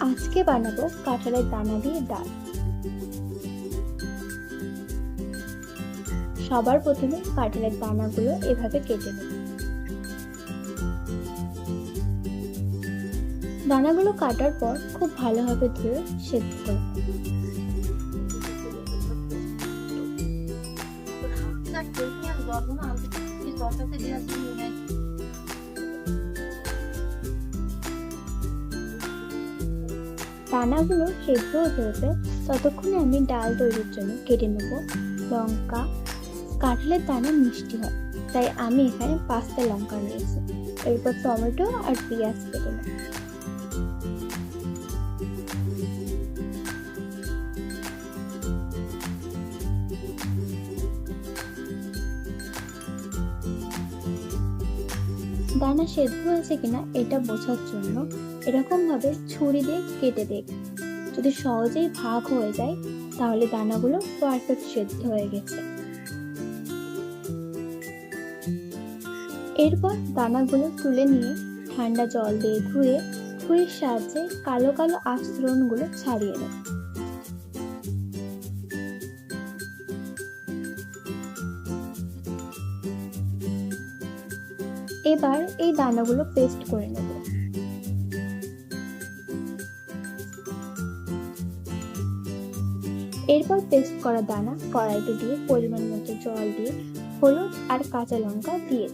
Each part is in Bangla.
আজকে বানাবো কাঁঠালের দানা দিয়ে ডাল সবার প্রথমে কাঁঠালের দানাগুলো এভাবে কেটে নেব দানাগুলো কাটার পর খুব ভালোভাবে ধুয়ে সেদ্ধ করে নেব। দানাগুলো সেদ্ধ হতে হতে ততক্ষণে আমি ডাল তৈরির জন্য কেটে নেব। লঙ্কা, কাঁঠালের দানা মিষ্টি হয়, তাই আমি এখানে পাঁচটা লঙ্কা নিয়েছি। এরপর টমেটো আর পেঁয়াজ কেটে নেব। দানা সেদ্ধ হয়েছে কিনা এটা বোঝার জন্য এরকম ভাবে ছুরি দিয়ে কেটে দেখ যদি সহজেই ভাগ হয়ে যায়, তাহলে দানাগুলো পারফেক্ট সেদ্ধ হয়ে গেছে। এরপর দানাগুলো তুলে নিয়ে ঠান্ডা জল দিয়ে ধুয়ে ছুরির সাহায্যে কালো কালো আস্তরণগুলো ছাড়িয়ে নেব। এবার এই দানাগুলো পেস্ট করে নেব। এরপর পেস্ট করা দানা কড়াইতে দিয়ে পরিমাণ মতো জল দিয়ে হলুদ আর কাঁচা লঙ্কা দিয়ে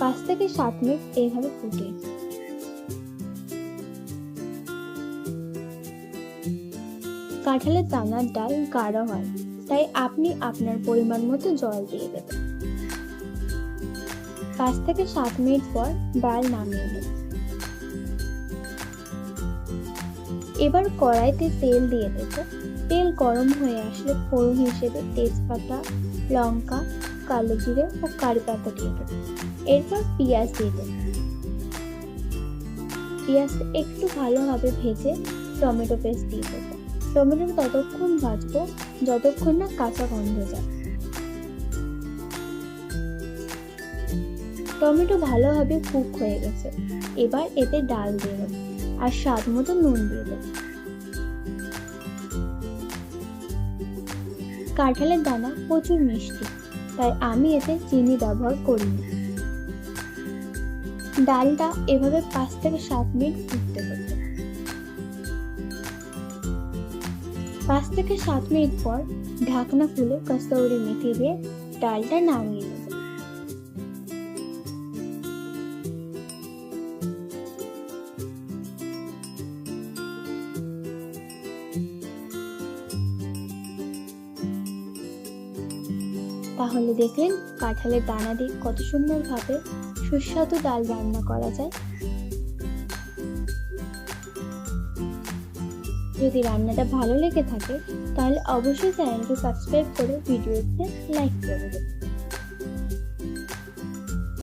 পাঁচ থেকে সাত মিনিট এইভাবে ফুটে। কাঁঠালের দানার ডাল গাঢ় হয়, তাই আপনি আপনার পরিমাণ মতো জল দিয়ে দেবেন। পাঁচ থেকে সাত মিনিট পর ডাল নামিয়ে নেব এবার কড়াইতে তেল দিয়ে দেব। তেল গরম হয়ে আসলে ফোড়ন হিসেবে তেজপাতা, লঙ্কা, কালো জিরে ও কারি পাতা দিয়ে দেব। এরপর পেঁয়াজ দিয়ে দেব। পেঁয়াজটা একটু ভালোভাবে ভেজে টমেটো পেস্ট দিয়ে দেব। টমেটো ততক্ষণ ভাজবো, যতক্ষণ না কাঁচা গন্ধ যায় টমেটো ভালোভাবে কুক হয়ে গেছে। এবার এতে ডাল দেবো আর স্বাদ মতো নুন দেবো। কাঁঠালের দানা প্রচুর মিষ্টি, তাই আমি এতে চিনি ব্যবহার করিনি। ডালটা এভাবে পাঁচ থেকে সাত মিনিট ফুটতে হতো পাঁচ থেকে সাত মিনিট পর ঢাকনা খুলে কস্তুরি মেথি দিয়ে ডালটা নামিয়ে তাহলে দেখলেন কাঁঠালের দানা দিয়ে কত সুন্দরভাবে সুস্বাদু ডাল রান্না করা যায়। যদি রান্নাটা ভালো লেগে থাকে, তাহলে অবশ্যই চ্যানেলটি সাবস্ক্রাইব করে ভিডিওতে লাইক করে দেবেন।